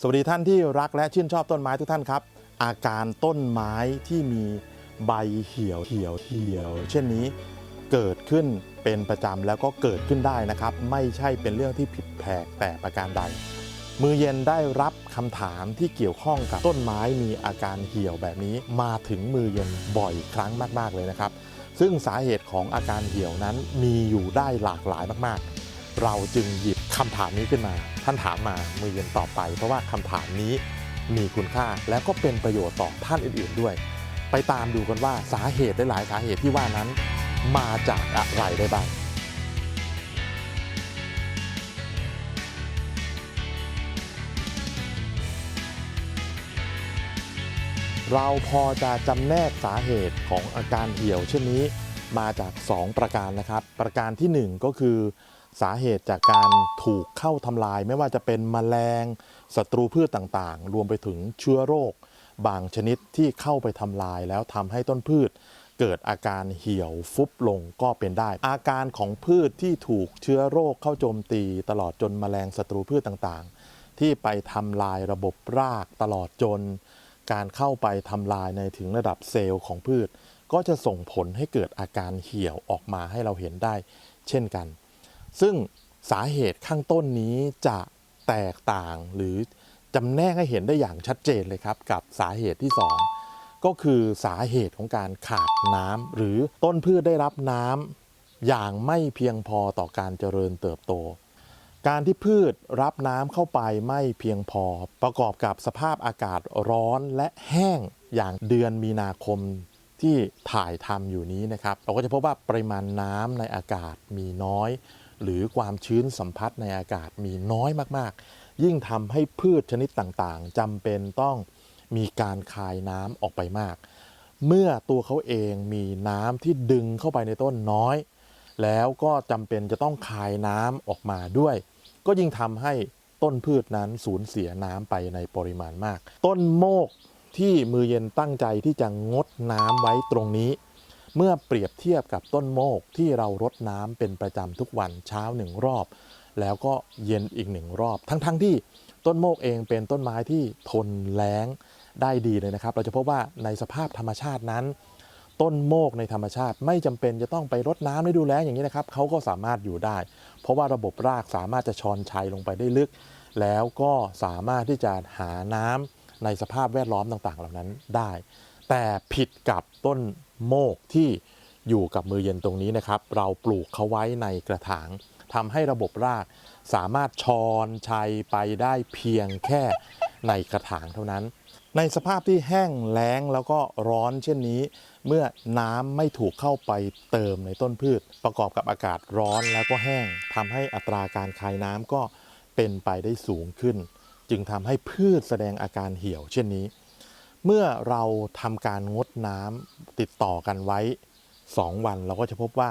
สวัสดีท่านที่รักและชื่นชอบต้นไม้ทุกท่านครับ อาการต้นไม้ที่มีใบเหี่ยวเหี่ยวเหี่ยว เช่นนี้เกิดขึ้นเป็นประจำแล้วก็เกิดขึ้นได้นะครับ ไม่ใช่เป็นเรื่องที่ผิดแผกแต่ประการใด มือเย็นได้รับคำถามที่เกี่ยวข้องกับต้นไม้มีอาการเหี่ยวแบบนี้ มาถึงมือเย็นบ่อยครั้งมากๆเลยนะครับ ซึ่งสาเหตุของอาการเหี่ยวนั้นมีอยู่ได้หลากหลายมากๆ เราจึงหยิบคำถามนี้ขึ้นมา ท่านถามมามือเย็นตอบไป เพราะว่าคำถามนี้มีคุณค่าและก็เป็นประโยชน์ต่อท่านอื่นๆด้วย ไปตามดูกันว่าสาเหตุหลายๆสาเหตุที่ว่านั้น มาจากอะไรได้บ้างเราพอจะจำแนกสาเหตุของอาการเหี่ยวเช่นนี้มาจาก 2 ประการนะครับ ประการทีหนึ่1 ก็คือ สาเหตุจากการถูกเข้าทำลาย ไม่ว่าจะเป็นแมลงศัตรูพืชต่างๆ รวมไปถึงเชื้อโรค บางชนิดที่เข้าไปทำลายแล้วทำให้ต้นพืช เกิดอาการเหี่ยวฟุบลงก็เป็นได้ อาการของพืชที่ถูกเชื้อโรคเข้าโจมตี ตลอดจนแมลงศัตรูพืชต่างๆ ที่ไปทำลายระบบรากตลอดจน การเข้าไปทำลายในถึงระดับเซลล์ของพืช ก็จะส่งผลให้เกิดอาการเหี่ยวออกมาให้เราเห็นได้ เช่นกัน ซึ่งสาเหตุข้างต้นนี้จะแตกต่างหรือจำแนกให้เห็นได้อย่างชัดเจนเลยครับ กับสาเหตุที่ 2 ก็คือสาเหตุของการขาดน้ำหรือต้นพืชได้รับน้ำอย่างไม่เพียงพอต่อการเจริญเติบโต การที่พืชรับน้ำเข้าไปไม่เพียงพอ ประกอบกับสภาพอากาศร้อนและแห้งอย่างเดือนมีนาคมที่ถ่ายทำอยู่นี้นะครับ เราก็จะพบว่าปริมาณน้ำในอากาศมีน้อย หรือความชื้นสัมผัสในอากาศมีน้อยมากๆ ยิ่งทำให้พืชชนิดต่างๆจำเป็นต้องมีการคายน้ำออกไปมาก เมื่อตัวเขาเองมีน้ำที่ดึงเข้าไปในต้นน้อย แล้วก็จำเป็นจะต้องคายน้ำออกมาด้วย ก็ยิ่งทำให้ต้นพืชนั้นสูญเสียน้ำไปในปริมาณมาก ต้นโมกที่มือเย็นตั้งใจที่จะงดน้ำไว้ตรงนี้ เมื่อเปรียบเทียบกับต้นโมกที่เรารดน้ำเป็นประจำทุกวันเช้าหนึ่งรอบ แล้วก็เย็นอีกหนึ่งรอบ ทั้งๆทที่ต้นโมกเองเป็นต้นไม้ที่ทนแล้งได้ดีเลยนะครับ เราจะพบว่าในสภาพธรรมชาตินั้น ต้นโมกในธรรมชาติไม่จำเป็นจะต้องไปรดน้ำในดูแลอย่างนี้นะครับเขาก็สามารถอยู่ได้ เพราะว่าระบบรากสามารถจะชอนชัยลงไปได้ลึก แล้วก็สามารถที่จะหาน้ำในสภาพแวดล้อมต่างๆ เหล่านั้นได้ แต่ผิดกับต้น โมกที่อยู่กับมือเย็นตรงนี้นะครับ เราปลูกเขาไว้ในกระถางทำให้ระบบรากสามารถชอนชัยไปได้เพียงแค่ในกระถางเท่านั้น ในสภาพที่แห้งแล้งแล้วก็ร้อนเช่นนี้ เมื่อน้ำไม่ถูกเข้าไปเติมในต้นพืช ประกอบกับอากาศร้อนแล้วก็แห้งทำให้อัตราการคายน้ำก็เป็นไปได้สูงขึ้น จึงทำให้พืชแสดงอาการเหี่ยวเช่นนี้ เมื่อเราทำการงดน้ำติดต่อกันไว้ 2 วันเราก็จะพบว่า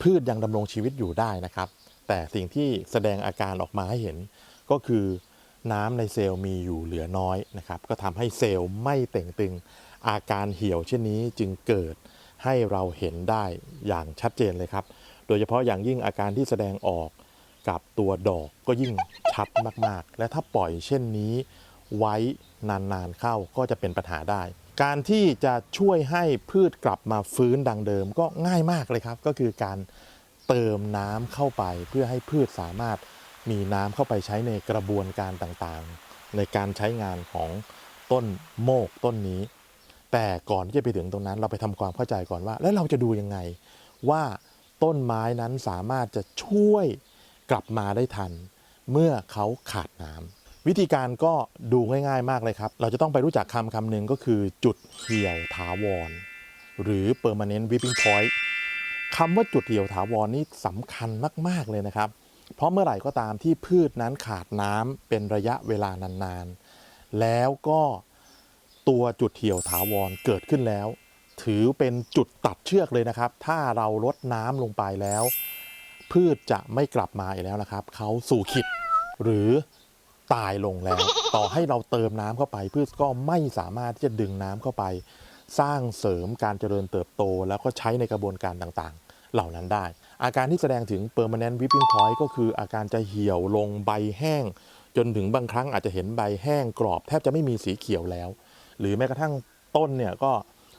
พืชยังดำรงชีวิตอยู่ได้นะครับ แต่สิ่งที่แสดงอาการออกมาให้เห็น ก็คือน้ำในเซลล์มีอยู่เหลือน้อยนะครับ ก็ทำให้เซลล์ไม่เต่งตึง อาการเหี่ยวเช่นนี้จึงเกิดให้เราเห็นได้อย่างชัดเจนเลยครับ โดยเฉพาะอย่างยิ่งอาการที่แสดงออกกับตัวดอกก็ยิ่งชัดมากๆ และถ้าปล่อยเช่นนี้ไว้ นานๆเข้าก็จะเป็นปัญหาได้ การที่จะช่วยให้พืชกลับมาฟื้นดังเดิมก็ง่ายมากเลยครับ ก็คือการเติมน้ำเข้าไปเพื่อให้พืชสามารถมีน้ำเข้าไปใช้ในกระบวนการต่างๆ ในการใช้งานของต้นโมกต้นนี้ แต่ก่อนที่จะไปถึงตรงนั้น เราไปทำความเข้าใจก่อนว่า แล้วเราจะดูยังไง ว่าต้นไม้นั้นสามารถจะช่วยกลับมาได้ทัน เมื่อเขาขาดน้ำ วิธีการก็ดูง่ายๆมากเลยครับ เราจะต้องไปรู้จักคำคำหนึ่งก็คือจุดเหี่ยวถาวร หรือ permanent whipping point คำว่าจุดเหี่ยวถาวรนี่สำคัญมากๆเลยนะครับ เพราะเมื่อไหร่ก็ตามที่พืชนั้นขาดน้ำเป็นระยะเวลานานๆ แล้วก็ตัวจุดเหี่ยวถาวรเกิดขึ้นแล้ว ถือเป็นจุดตัดเชือกเลยนะครับ ถ้าเราลดน้ำลงไปแล้ว พืชจะไม่กลับมาอีกแล้วนะครับ เขาสู่ขิดหรือ ตายลงแล้ว ต่อให้เราเติมน้ำเข้าไป พืชก็ไม่สามารถที่จะดึงน้ำเข้าไป สร้างเสริมการเจริญเติบโต แล้วก็ใช้ในกระบวนการต่างๆ เหล่านั้นได้ อาการที่แสดงถึง permanent whipping point ก็คืออาการจะเหี่ยวลงใบแห้ง จนถึงบางครั้งอาจจะเห็นใบแห้งกรอบ แทบจะไม่มีสีเขียวแล้ว หรือแม้กระทั่งต้นเนี่ยก็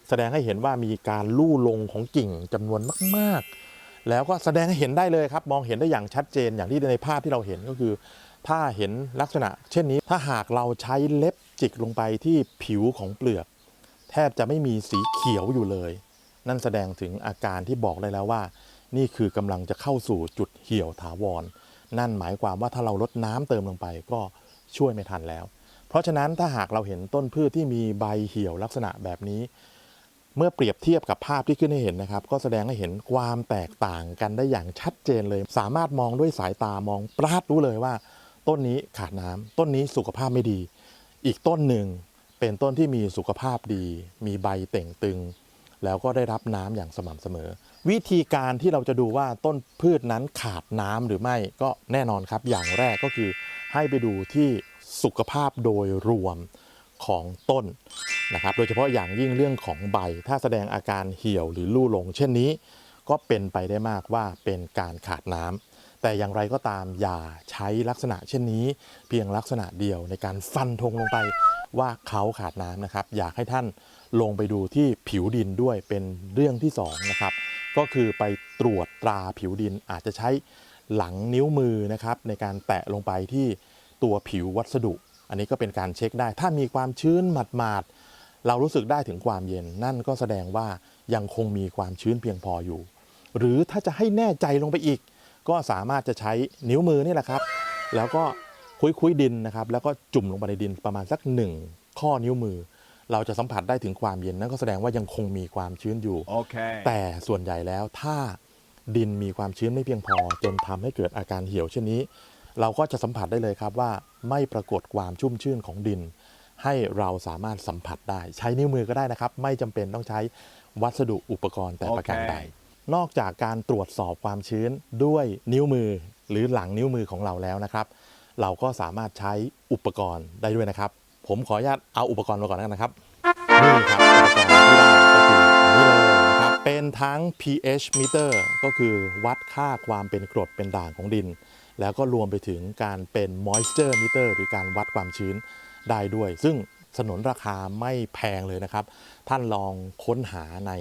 แสดงให้เห็นว่ามีการลู่ลงของกิ่งจำนวนมาก ๆ แล้วก็แสดงให้เห็นได้เลยครับ มองเห็นได้อย่างชัดเจนอย่างที่ในภาพที่เราเห็นก็คือ ถ้าเห็นลักษณะ เช่นนี้ถ้าหากเราใช้เล็บจิกลงไปที่ผิวของเปลือก แทบจะไม่มีสีเขียวอยู่เลย นั่นแสดงถึงอาการที่บอกได้แล้วว่า นี่คือกำลังจะเข้าสู่จุดเหี่ยวถาวร นั่นหมายความว่าถ้าเราลดน้ำเติมลงไปก็ช่วยไม่ทันแล้ว เพราะฉะนั้นถ้าหากเราเห็นต้นพืชที่มีใบเหี่ยวลักษณะแบบนี้ เมื่อเปรียบเทียบกับภาพที่ขึ้นให้เห็นนะครับ ก็แสดงให้เห็นความแตกต่างกันได้อย่างชัดเจนเลย สามารถมองด้วยสายตามองปราดรู้เลยว่า ต้นนี้ขาดน้ำต้นนี้สุขภาพไม่ดี อีกต้นหนึ่งเป็นต้นที่มีสุขภาพดี มีใบเต่งตึง แล้วก็ได้รับน้ำอย่างสม่ำเสมอ วิธีการที่เราจะดูว่าต้นพืชนั้นขาดน้ำหรือไม่ก็แน่นอนครับ อย่างแรกก็คือให้ไปดูที่สุขภาพโดยรวมของต้นนะครับ โดยเฉพาะอย่างยิ่งเรื่องของใบ ถ้าแสดงอาการเหี่ยวหรือลู่ลง เช่นนี้ ก็เป็นไปได้มากว่าเป็นการขาดน้ำ แต่อย่างไรก็ตามอย่าใช้ลักษณะเช่นนี้ เพียงลักษณะเดียวในการฟันธงลงไปว่าเขาขาดน้ำนะครับ อยากให้ท่านลงไปดูที่ผิวดินด้วยเป็นเรื่องที่สองนะครับก็คือไปตรวจตราผิวดินอาจจะใช้หลังนิ้วมือนะครับในการแตะลงไปที่ตัวผิววัสดุ อันนี้ก็เป็นการเช็คได้ ถ้ามีความชื้นหมาดๆเรารู้สึกได้ถึงความเย็น นั่นก็แสดงว่ายังคงมีความชื้นเพียงพออยู่ หรือถ้าจะให้แน่ใจลงไปอีก ก็สามารถจะใช้นิ้วมือนี่แหละครับ แล้วก็คุยๆดินนะครับ แล้วก็จุ่มลงไปในดินประมาณสักหนึ่งข้อนิ้วมือ เราจะสัมผัสได้ถึงความเย็นนั่นก็แสดงว่ายังคงมีความชื้นอยู่ Okay. แต่ส่วนใหญ่แล้วถ้าดินมีความชื้นไม่เพียงพอ จนทำให้เกิดอาการเหี่ยวเช่นนี้ เราก็จะสัมผัสได้เลยครับว่าไม่ปรากฏความชุ่มชื่นของดิน ให้เราสามารถสัมผัสได้ ใช้นิ้วมือก็ได้นะครับ ไม่จำเป็นต้องใช้วัสดุอุปกรณ์แต่ประการใดโอเค นอกจากการตรวจสอบความชื้นด้วยนิ้วมือหรือหลังนิ้วมือของเราแล้วนะครับ เราก็สามารถใช้อุปกรณ์ได้ด้วยนะครับ ผมขออนุญาตเอาอุปกรณ์มาก่อนแล้วกันนะครับนี่ครับอุปกรณ์ที่ได้ก็คืออันนี้เลยนะครับเป็นทั้ง pH meter ก็คือวัดค่าความเป็นกรดเป็นด่างของดิน แล้วก็รวมไปถึงการเป็น moisture meter หรือการวัดความชื้นได้ด้วย ซึ่งสนนราคาไม่แพงเลยนะครับ ท่านลองค้นหาใน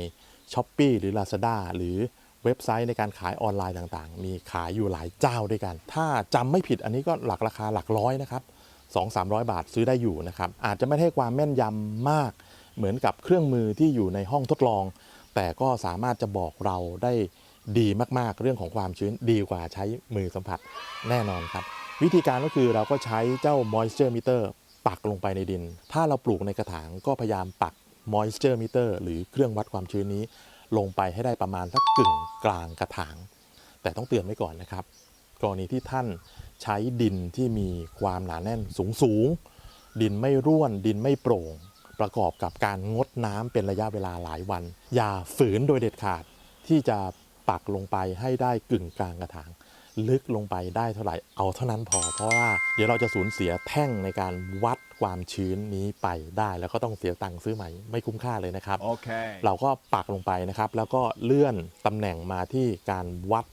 s h อ p e e หรือ Lazada หรือเว็บไซต์ในการขายออนไลน์ต่างๆ มีขายอยู่หลายเจ้าด้วยกัน ถ้าจำไม่ผิดอันนี้ก็หลักราคาหลักร้อยนะครับ2-300 บาทซื้อได้อยู่นะครับ อาจจะไม่ให้ความแม่นยำมาก เหมือนกับเครื่องมือที่อยู่ในห้องทดลอง แต่ก็สามารถจะบอกเราได้ดีมากๆ เรื่องของความชื้นดีกว่าใช้มือสัมผัสแน่นอนครับ วิธีการก็คือเราก็ใช้เจ้า moisture meter ปักลงไปในดิน ถ้าเราปลูกในกระถางก็พยายามปัก moisture meter หรือเครื่องวัดความชื้นนี้ ลงไปให้ได้ประมาณสักกึ่งกลางกระถาง แต่ต้องเตือนไว้ก่อนนะครับ กรณีที่ท่านใช้ดินที่มีความหนาแน่นสูงสูงดินไม่ร่วนดินไม่โปร่ง ประกอบกับการงดน้ำเป็นระยะเวลาหลายวัน อย่าฝืนโดยเด็ดขาดที่จะปักลงไปให้ได้กึ่งกลางกระถาง ลึกลงไปได้เท่าไหร่เอาเท่านั้นพอ เพราะว่าเดี๋ยวเราจะสูญเสียแท่งในการวัดความชื้นนี้ไปได้ แล้วก็ต้องเสียตังค์ซื้อใหม่ไม่คุ้มค่าเลยนะครับ Okay. เราก็ปักลงไปนะครับ แล้วก็เลื่อนตำแหน่งมาที่การวัด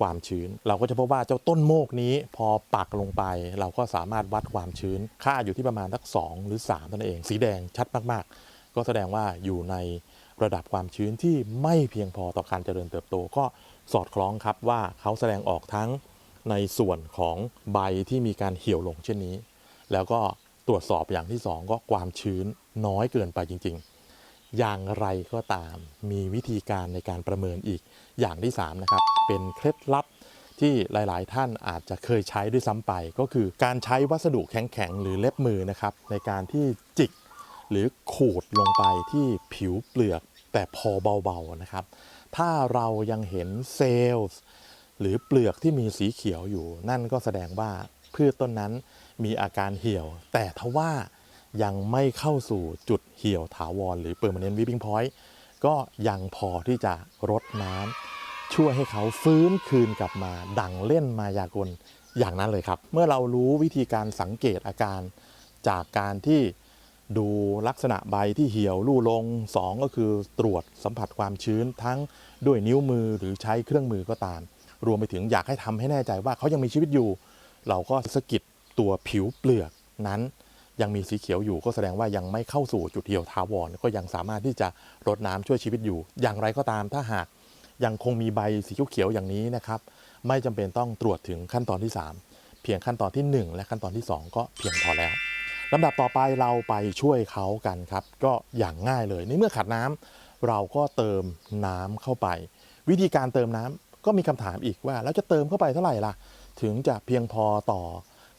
ความชื้น เราก็จะพบว่าเจ้าต้นโมกนี้พอปักลงไป เราก็สามารถวัดความชื้น ค่าอยู่ที่ประมาณสัก2หรือ3เท่านั้นเอง สีแดงชัดมากๆ ก็แสดงว่าอยู่ในระดับความชื้นที่ไม่เพียงพอต่อการเจริญเติบโตก็ สอดคล้องครับว่าเขาแสดงออกทั้งในส่วนของใบที่มีการเหี่ยวลงเช่นนี้ แล้วก็ตรวจสอบอย่างที่สองก็ความชื้นน้อยเกินไปจริง ๆ อย่างไรก็ตามมีวิธีการในการประเมินอีกอย่างที่ 3 นะครับ เป็นเคล็ดลับที่หลายๆ ท่านอาจจะเคยใช้ด้วยซ้ำไป ก็คือการใช้วัสดุแข็งๆ หรือเล็บมือนะครับ ในการที่จิกหรือขูดลงไปที่ผิวเปลือกแต่พอเบาๆนะครับ ถ้าเรายังเห็นเซลล์หรือเปลือกที่มีสีเขียวอยู่ นั่นก็แสดงว่าพืชต้นนั้นมีอาการเหี่ยว แต่ทว่ายังไม่เข้าสู่จุดเหี่ยวถาวร หรือ permanent weeping point ก็ยังพอที่จะรดน้ำช่วยให้เขาฟื้นคืนกลับมาดังเล่นมายากลอย่างนั้นเลยครับ เมื่อเรารู้วิธีการสังเกตอาการจากการที่ ดูลักษณะใบที่เหี่ยวลู่ลง 2 ก็คือตรวจสัมผัสความชื้นทั้งด้วยนิ้วมือหรือใช้เครื่องมือก็ตาม รวมไปถึงอยากให้ทำให้แน่ใจว่าเขายังมีชีวิตอยู่ เราก็สกิดตัวผิวเปลือกนั้น ยังมีสีเขียวอยู่ก็แสดงว่ายังไม่เข้าสู่จุดเหี่ยวถาวรก็ยังสามารถที่จะรดน้ำช่วยชีวิตอยู่ อย่างไรก็ตามถ้าหากยังคงมีใบสีเขียวอย่างนี้นะครับไม่จำเป็นต้องตรวจถึงขั้นตอนที่ 3 เพียงขั้นตอนที่ 1 และขั้นตอนที่ 2 ก็เพียงพอแล้ว ลำดับต่อไปเราไปช่วยเขากันครับ ก็อย่างง่ายเลยในเมื่อขาดน้ำเราก็เติมน้ำเข้าไป วิธีการเติมน้ำก็มีคำถามอีกว่าแล้วจะเติมเข้าไปเท่าไหร่ล่ะ ถึงจะเพียงพอต่อ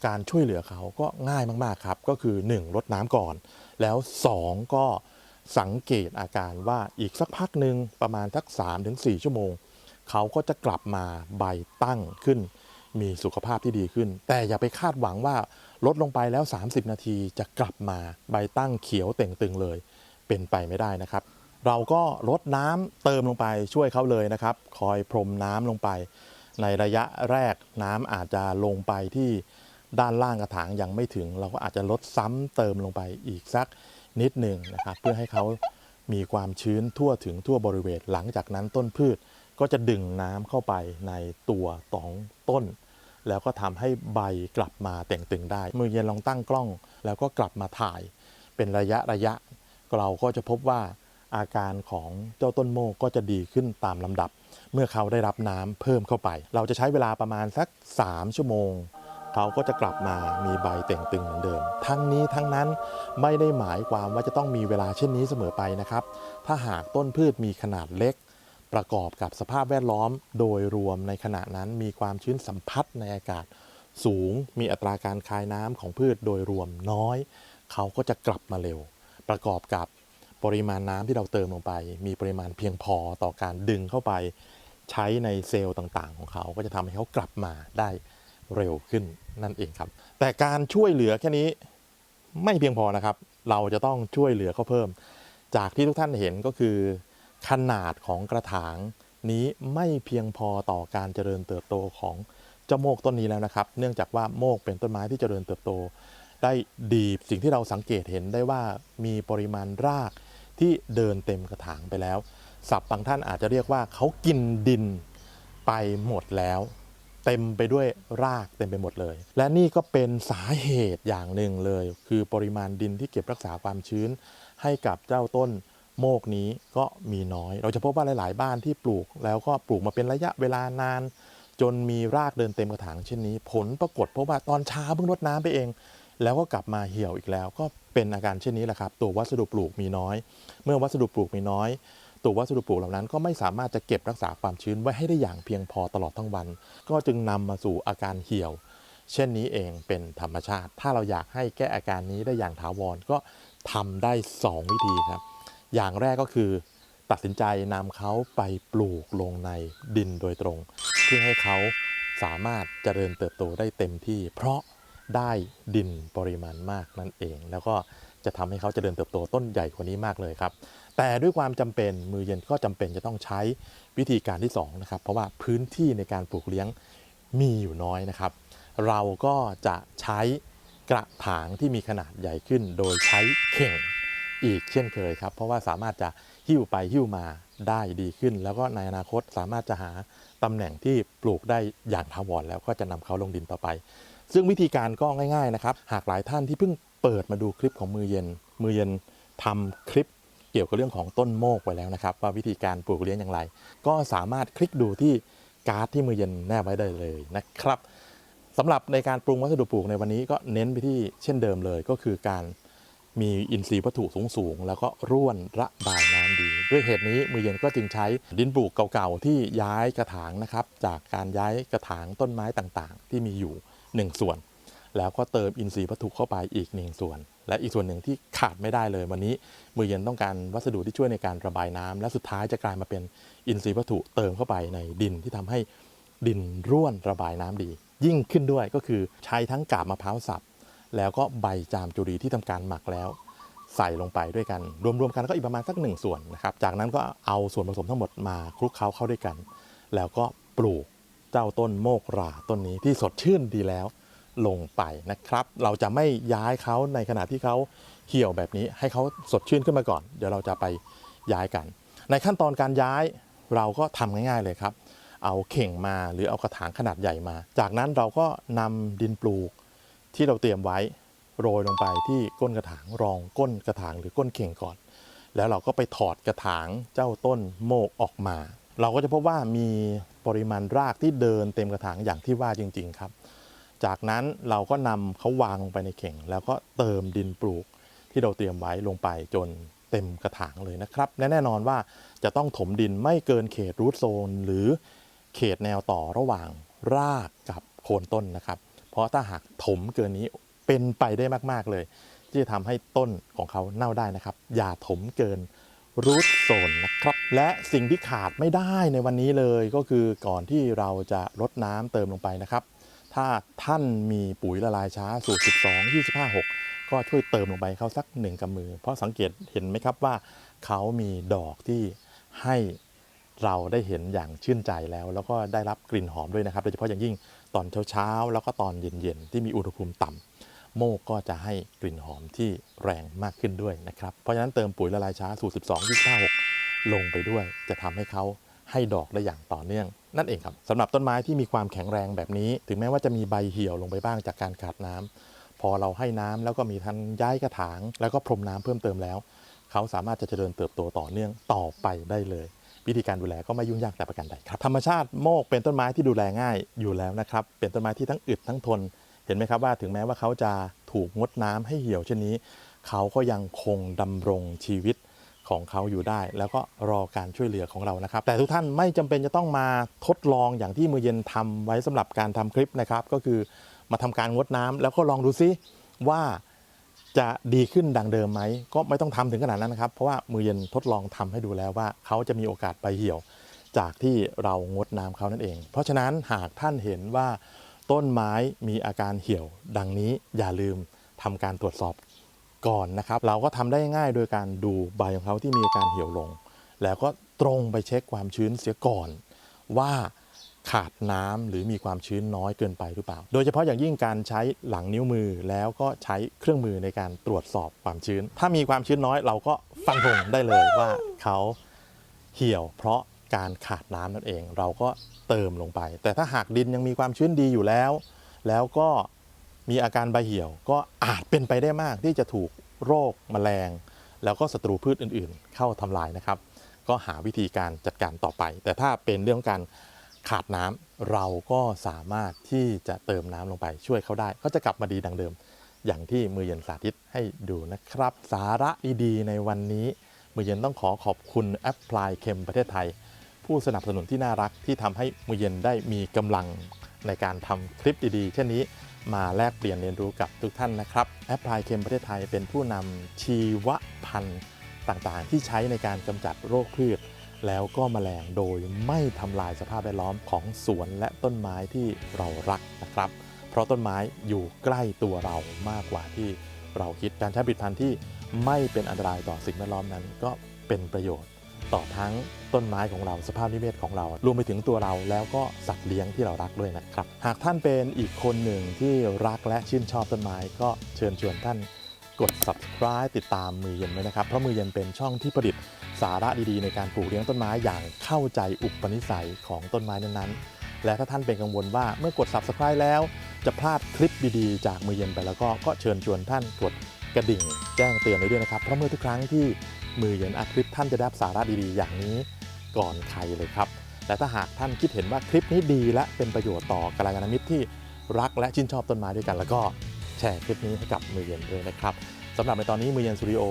การช่วยเหลือเขาก็ง่ายมากๆครับ ก็คือ 1 ลดน้ำก่อน แล้ว 2 ก็สังเกตอาการว่าอีกสักพักหนึ่งประมาณสัก3-4 ชั่วโมง เขาก็จะกลับมาใบตั้งขึ้น มีสุขภาพที่ดีขึ้น แต่อย่าไปคาดหวังว่า ลดลงไปแล้ว 30 นาทีจะกลับมาใบตั้งเขียวเต่งตึงเลย เป็นไปไม่ได้นะครับ เราก็ลดน้ำเติมลงไปช่วยเขาเลยนะครับ คอยพรมน้ำลงไป ในระยะแรกน้ำอาจจะลงไปที่ด้านล่างกระถางยังไม่ถึง เราก็อาจจะลดซ้ำเติมลงไปอีกสักนิดหนึ่งนะครับ เพื่อให้เขามีความชื้นทั่วถึงทั่วบริเวณหลังจากนั้นต้นพืชก็จะดึงน้ำเข้าไปในตัวของต้น แล้วก็ทำให้ใบกลับมาแต่งตึงได้ มือเย็นลองตั้งกล้อง แล้วก็กลับมาถ่ายเป็นระยะระยะ เราก็จะพบว่าอาการของเจ้าต้นโมกก็จะดีขึ้นตามลำดับ เมื่อเขาได้รับน้ำเพิ่มเข้าไป เราจะใช้เวลาประมาณสัก 3 ชั่วโมง เขาก็จะกลับมามีใบเต่งตึงเหมือนเดิม ทั้งนี้ทั้งนั้นไม่ได้หมายความว่าจะต้องมีเวลาเช่นนี้เสมอไปนะครับ ถ้าหากต้นพืชมีขนาดเล็ก ประกอบกับสภาพแวดล้อมโดยรวมในขณะนั้นมีความชื้นสัมผัสในอากาศสูง มีอัตราการคายน้ำของพืชโดยรวมน้อย เขาก็จะกลับมาเร็ว ประกอบกับปริมาณน้ำที่เราเติมลงไป มีปริมาณเพียงพอต่อการดึงเข้าไปใช้ในเซลล์ต่างๆ ของเขาก็จะทำให้เขากลับมาได้เร็วขึ้นนั่นเองครับ แต่การช่วยเหลือแค่นี้ไม่เพียงพอนะครับ เราจะต้องช่วยเหลือเขาเพิ่ม จากที่ทุกท่านเห็นก็คือ ขนาดของกระถางนี้ไม่เพียงพอต่อการเจริญเติบโตของเจ้าโมกต้นนี้แล้วนะครับ เนื่องจากว่าโมกเป็นต้นไม้ที่เจริญเติบโต ได้ดีสิ่งที่เราสังเกตเห็นได้ว่ามีปริมาณรากที่เดินเต็มกระถางไปแล้วศัพท์บางท่านอาจจะเรียกว่าเขากินดินไปหมดแล้ว เต็มไปด้วยรากเต็มไปหมดเลย และนี่ก็เป็นสาเหตุอย่างหนึ่งเลย คือปริมาณดินที่เก็บรักษาความชื้นให้กับเจ้าต้น โมกนี้ก็มีน้อย เราจะพบว่าหลาย ๆ บ้านที่ปลูกแล้วก็ปลูกมาเป็นระยะเวลานาน จนมีรากเดินเต็มกระถางเช่นนี้ ผลปรากฏเพราะว่าตอนเช้าเพิ่งรดน้ำไปเอง แล้วก็กลับมาเหี่ยวอีกแล้ว ก็เป็นอาการเช่นนี้แหละครับ ตัววัสดุปลูกมีน้อย เมื่อวัสดุปลูกมีน้อย ตัววัสดุปลูกเหล่านั้นก็ไม่สามารถจะเก็บรักษาความชื้นไว้ให้ได้อย่างเพียงพอตลอดทั้งวัน ก็จึงนำมาสู่อาการเหี่ยว เช่นนี้เองเป็นธรรมชาติ ถ้าเราอยากให้แก้อาการนี้ได้อย่างถาวรก็ทำได้ 2 วิธีครับ อย่างแรกก็คือ ตัดสินใจนำเขาไปปลูกลงในดินโดยตรง เพื่อให้เขาสามารถเจริญเติบโตได้เต็มที่ เพราะได้ดินปริมาณมากนั่นเอง แล้วก็จะทำให้เขาเจริญเติบโตต้นใหญ่กว่านี้มากเลยครับ แต่ด้วยความจำเป็นมือเย็นก็จำเป็นจะต้องใช้วิธีการที่สองนะครับเพราะว่าพื้นที่ในการปลูกเลี้ยงมีอยู่น้อยนะครับ เราก็จะใช้กระถางที่มีขนาดใหญ่ขึ้น โดยใช้เข่ง อีกเช่นเคยครับ เพราะว่าสามารถจะหิ้วไปหิ้วมาได้ดีขึ้น แล้วก็ในอนาคตสามารถจะหาตำแหน่งที่ปลูกได้อย่างถาวรแล้วก็จะนำเขาลงดินต่อไป ซึ่งวิธีการก็ง่ายๆนะครับ หากหลายท่านที่เพิ่งเปิดมาดูคลิปของมือเย็น มือเย็นทำคลิปเกี่ยวกับเรื่องของต้นโมกไว้แล้วนะครับ ว่าวิธีการปลูกเลี้ยงอย่างไร ก็สามารถคลิกดูที่การ์ดที่มือเย็นแนบไว้ได้เลยนะครับสำหรับในการปรุงวัสดุปลูกในวันนี้ก็เน้นไปที่เช่นเดิมเลย ก็คือการ มีอินทรีย์วัตถุสูงๆแล้วก็ร่วนระบายน้ำดี ด้วยเหตุนี้มือเย็นก็จึงใช้ดินปลูกเก่าๆที่ย้ายกระถางนะครับ จากการย้ายกระถางต้นไม้ต่างๆ ที่มีอยู่หนึ่งส่วน แล้วก็เติมอินทรีย์วัตถุเข้าไปอีกหนึ่งส่วน และอีกส่วนหนึ่งที่ขาดไม่ได้เลย วันนี้มือเย็นต้องการวัสดุที่ช่วยในการระบายน้ำและสุดท้ายจะกลายมาเป็นอินทรีย์วัตถุเติมเข้าไปในดินที่ทำให้ดินร่วนระบายน้ำดี ยิ่งขึ้นด้วยก็คือใช้ทั้งกาบมะพร้าวสับ แล้วก็ใบจามจุรีที่ทำการหมักแล้ว ใส่ลงไปด้วยกัน รวมๆกันก็อีกประมาณสักหนึ่งส่วนนะครับ จากนั้นก็เอาส่วนผสมทั้งหมดมาคลุกเคล้าเข้าด้วยกัน แล้วก็ปลูกเจ้าต้นโมกราต้นนี้ที่สดชื่นดีแล้วลงไปนะครับ เราจะไม่ย้ายเขาในขณะที่เขาเหี่ยวแบบนี้ ให้เขาสดชื่นขึ้นมาก่อน เดี๋ยวเราจะไปย้ายกัน ในขั้นตอนการย้ายเราก็ทำง่ายๆเลยครับ เอาเข่งมาหรือเอากระถางขนาดใหญ่มา จากนั้นเราก็นำดินปลูก ที่เราเตรียมไว้โรยลงไปที่ก้นกระถางรองก้นกระถางหรือก้นเข่งก่อน แล้วเราก็ไปถอดกระถางเจ้าต้นโมกออกมา เราก็จะพบว่ามีปริมาณรากที่เดินเต็มกระถางอย่างที่ว่าจริง ๆ ครับ จากนั้นเราก็นำเขาวางลงไปในเข่ง แล้วก็เติมดินปลูกที่เราเตรียมไว้ลงไปจนเต็มกระถางเลยนะครับและแน่นอนว่าจะต้องถมดินไม่เกินเขตรูทโซน หรือเขตแนวต่อระหว่างรากกับโคนต้นนะครับ เพราะถ้าหากถมเกินนี้เป็นไปได้มากๆเลย ที่จะทำให้ต้นของเขาเน่าได้นะครับ อย่าถมเกินรูทโซนนะครับ และสิ่งที่ขาดไม่ได้ในวันนี้เลยก็คือก่อนที่เราจะรดน้ำเติมลงไปนะครับ ถ้าท่านมีปุ๋ยละลายช้าสูตร 12 25 6 ก็ช่วยเติมลงไปเขาสักหนึ่งกำมือ เพราะสังเกตเห็นไหมครับว่าเขามีดอกที่ให้เราได้เห็นอย่างชื่นใจแล้ว แล้วก็ได้รับกลิ่นหอมด้วยนะครับ โดยเฉพาะอย่างยิ่ง ตอนเช้าๆแล้วก็ตอนเย็นๆที่มีอุณหภูมิต่ำโมกก็จะให้กลิ่นหอมที่แรงมากขึ้นด้วยนะครับ เพราะฉะนั้นเติมปุ๋ยละลายช้าสูตร 12 25 6 ลงไปด้วย จะทำให้เขาให้ดอกได้อย่างต่อเนื่อง นั่นเองครับสำหรับต้นไม้ที่มีความแข็งแรงแบบนี้ ถึงแม้ว่าจะมีใบเหี่ยวลงไปบ้างจากการขาดน้ำพอเราให้น้ำแล้วก็มีทันย้ายกระถาง แล้วก็พรมน้ำเพิ่มเติมแล้ว เขาสามารถจะเจริญเติบโตต่อเนื่องต่อไปได้เลย วิธีการดูแลก็ไม่ยุ่งยากแต่ประการใดครับธรรมชาติโมกเป็นต้นไม้ที่ดูแลง่ายอยู่แล้วนะครับ เป็นต้นไม้ที่ทั้งอึดทั้งทน เห็นไหมครับว่าถึงแม้ว่าเขาจะถูกงดน้ำให้เหี่ยวเช่นนี้ เขาก็ยังคงดำรงชีวิตของเขาอยู่ได้ แล้วก็รอการช่วยเหลือของเรานะครับ แต่ทุกท่านไม่จำเป็นจะต้องมาทดลองอย่างที่มือเย็นทำไว้สำหรับการทำคลิปนะครับ ก็คือมาทำการงดน้ำแล้วก็ลองดูซิว่า จะดีขึ้นดังเดิมไหมก็ไม่ต้องทำถึงขนาดนั้นนะครับ เพราะว่ามือเย็นทดลองทำให้ดูแล้วว่าเขาจะมีโอกาสไปเหี่ยว จากที่เรางดน้ำเขานั่นเอง เพราะฉะนั้นหากท่านเห็นว่าต้นไม้มีอาการเหี่ยว ดังนี้อย่าลืมทำการตรวจสอบก่อนนะครับ เราก็ทำได้ง่ายโดยการดูใบของเขาที่มีอาการเหี่ยวลง แล้วก็ตรงไปเช็คความชื้นเสียก่อนว่า ขาดน้ำหรือมีความชื้นน้อยเกินไปหรือเปล่า โดยเฉพาะอย่างยิ่งการใช้หลังนิ้วมือแล้วก็ใช้เครื่องมือในการตรวจสอบความชื้น ถ้ามีความชื้นน้อยเราก็ฟันธงได้เลยว่าเขาเหี่ยวเพราะการขาดน้ำนั่นเอง เราก็เติมลงไป แต่ถ้าหากดินยังมีความชื้นดีอยู่แล้ว แล้วก็มีอาการใบเหี่ยว ก็อาจเป็นไปได้มากที่จะถูกโรคแมลง แล้วก็ศัตรูพืชอื่น ๆ เข้าทำลายนะครับ ก็หาวิธีการจัดการต่อไป แต่ถ้าเป็นเรื่องการ ขาดน้ำเราก็สามารถที่จะเติมน้ำลงไปช่วยเขาได้ก็จะกลับมาดีดังเดิม อย่างที่มือเย็นสาธิตให้ดูนะครับ สาระดีๆในวันนี้ มือเย็นต้องขอขอบคุณแอปพลายเค็มประเทศไทย ผู้สนับสนุนที่น่ารักที่ทำให้มือเย็นได้มีกำลังในการทำคลิปดีๆ เช่นนี้มาแลกเปลี่ยนเรียนรู้กับทุกท่านนะครับแอปพลายเค็มประเทศไทยเป็นผู้นำชีวพันธุ์ต่างๆ ที่ใช้ในการกำจัดโรคพืช แล้วก็มแมลงโดยไม่ทำลายสภาพแวดล้อมของสวนและต้นไม้ที่เรารักนะครับ เพราะต้นไม้อยู่ใกล้ตัวเรามากกว่าที่เราคิดการใช้ผลิตภัณฑ์ที่ไม่เป็นอันตรายต่อสิ่งแวดล้อมนั้นก็เป็นประโยชน์ ต่อทั้งต้นไม้ของเราสภาพนิเวศของเรา รวมไปถึงตัวเราแล้วก็สัตว์เลี้ยงที่เรารักด้วยนะครับ หากท่านเป็นอีกคนหนึ่งที่รักและชื่นชอบต้นไม้ก็เชิญชวนท่านกด subscribe ติดตามมือเย็นไว้นะครับ เพราะมือเย็นเป็นช่องที่ผลิต สาระดีๆ ในการปลูกเลี้ยงต้นไม้อย่างเข้าใจอุปนิสัยของต้นไม้นั้นๆ และถ้าท่านเป็นกังวลว่าเมื่อกด subscribe แล้ว จะพลาดคลิปดีๆ จากมือเย็นไปแล้วก็ก็เชิญชวนท่านกดกระดิ่ง แจ้งเตือนไว้ด้วยนะครับเพราะเมื่อทุกครั้งที่มือเย็นอัดคลิปท่านจะได้สาระดีๆ อย่างนี้ก่อนใครเลยครับและถ้าหากท่านคิดเห็นว่าคลิปนี้ดีและเป็นประโยชน์ต่อกัลยาณมิตรที่รักและชื่นชอบต้นไม้ด้วยกัน แล้วก็แชร์คลิปนี้ให้กับมือเย็นด้วยนะครับสำหรับในตอนนี้มือเย็นสตูดิโอ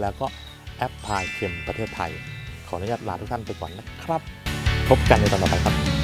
แล้วก็ แอปพลายเค็มประเทศไทย ขออนุญาตลาทุกท่านไปก่อนนะครับ พบกันในตอนต่อไปครับ